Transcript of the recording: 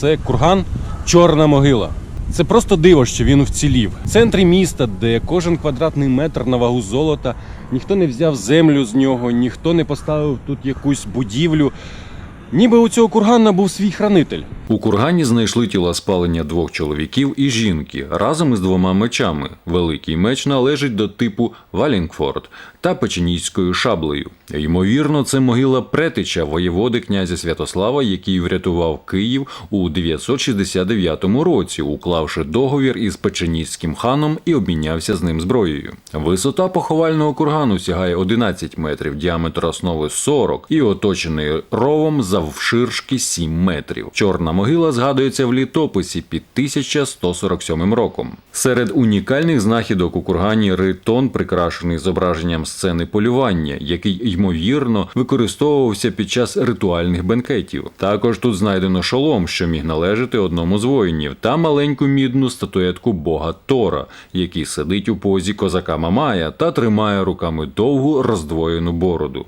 Це курган Чорна могила. Це просто диво, що він вцілів. В центрі міста, де кожен квадратний метр на вагу золота, ніхто не взяв землю з нього, ніхто не поставив тут якусь будівлю. Ніби у цього кургана був свій хранитель. У кургані знайшли тіла спалення двох чоловіків і жінки разом із двома мечами. Великий меч належить до типу Валінгфорд та печенійською шаблею. Ймовірно, це могила претича воєводи князя Святослава, який врятував Київ у 969 році, уклавши договір із печенійським ханом і обмінявся з ним зброєю. Висота поховального кургану сягає 11 метрів, діаметр основи 40 і оточений ровом завширшки 7 метрів. Чорна могила згадується в літописі під 1147 роком. Серед унікальних знахідок у кургані ритон, прикрашений зображенням сцени полювання, який ймовірно використовувався під час ритуальних бенкетів. Також тут знайдено шолом, що міг належати одному з воїнів, та маленьку мідну статуетку бога Тора, який сидить у позі козака Мамая та тримає руками довгу роздвоєну бороду.